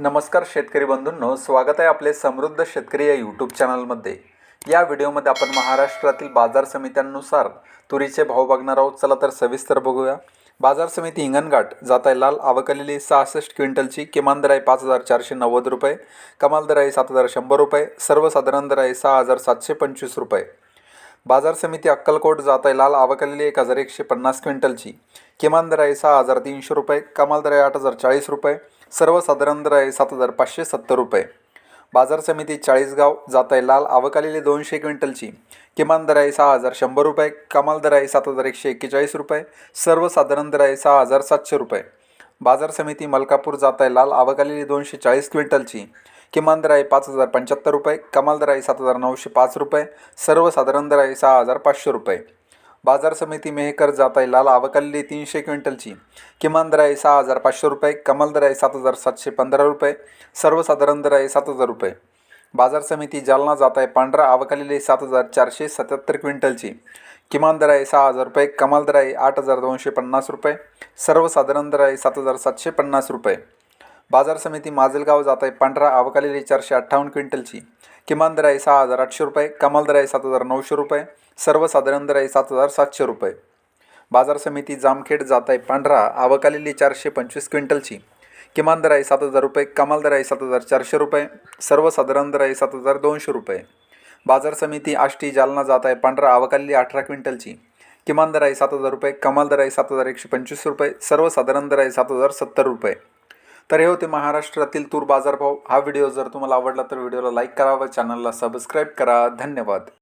नमस्कार शेतकरी बंधूंनो स्वागत आहे आपले समृद्ध शेतकरी या यूट्यूब चॅनलमध्ये या व्हिडिओमध्ये आपण महाराष्ट्रातील बाजार समित्यांनुसार तुरीचे भाव बघणार आहोत. चला तर सविस्तर बघूया. बाजार समिती हिंगणघाट जात आहे लाल आवकलेली सहासष्ट क्विंटलची किमान दर आहे पाच हजार चारशे नव्वद रुपये कमाल दर आहे सात हजार शंभर रुपये सर्वसाधारण दर आहे सहा हजार सातशे पंचवीस रुपये. बाजार समिती अक्कलकोट जात आहे लाल आवकलेली एक हजार एकशे पन्नास क्विंटलची. किमान दर आहे सहा हजार तीनशे रुपये कमाल दर आहे आठ हजार चाळीस रुपये सर्वसाधारण दर आहे सात हजार पाचशे सत्तर रुपये. बाजार समिती चाळीसगाव जात आहे लाल आवकालेली दोनशे क्विंटलची. किमान दर आहे सहा हजार शंभर रुपये कमाल दर आहे सात हजार एकशे एक्केचाळीस रुपये सर्वसाधारण दर आहे सहा हजार सातशे रुपये. बाजार समिती मलकापूर जात आहे लाल आवकालेली दोनशे चाळीस क्विंटलची. किमान दर आहे पाच हजार पंच्याहत्तर रुपये कमाल दर आहे सात हजार नऊशे पाच रुपये सर्वसाधारण दर आहे सहा हजार पाचशे रुपये. बाजार समिती मेहकर जात आहे लाल आवकल्ली तीनशे क्विंटलची. किमान दर आहे सहा हजार पाचशे रुपये कमाल दर आहे सात हजार सातशे पंधरा रुपये सर्वसाधारण दर आहे सात हजार रुपये. बाजार समिती जालना जात आहे पांढरा आवकालेली सात हजार चारशे सत्याहत्तर क्विंटलची. किमान दर आहे सहा हजार रुपये कमाल दर आहे आठ हजार दोनशे पन्नास रुपये सर्वसाधारण दर आहे सात हजार सातशे पन्नास रुपये. बाजार समिती माजलगाव जात आहे पांढरा आवकालेली चारशे अठ्ठावन्न क्विंटलची. किमान दर आहे सहा हजार आठशे रुपये कमाल दर आहे सात हजार नऊशे रुपये सर्वसाधारण दर आहे सात हजार सातशे रुपये. बाजार समिती जामखेड जात आहे पांढरा आवकालेली चारशे पंचवीस क्विंटलची. किमान दर आहे सात हजार रुपये कमाल दर आहे सात हजार चारशे रुपये सर्वसाधारण दर आहे सात हजार दोनशे रुपये. बाजार समिती आष्टी जालना जात आहे पांढरा आवकालेली अठरा क्विंटलची. किमान दर आहे सात हजार रुपये कमाल दर आहे सात हजार एकशे पंचवीस रुपये सर्वसाधारण दर आहे सात हजार सत्तर रुपये. तर हे होते महाराष्ट्रातील तूर बाजारभाव हा व्हिडिओ जर तुम्हाला आवडला तर व्हिडिओला लाईक करा व चॅनलला सबस्क्राईब करा. धन्यवाद.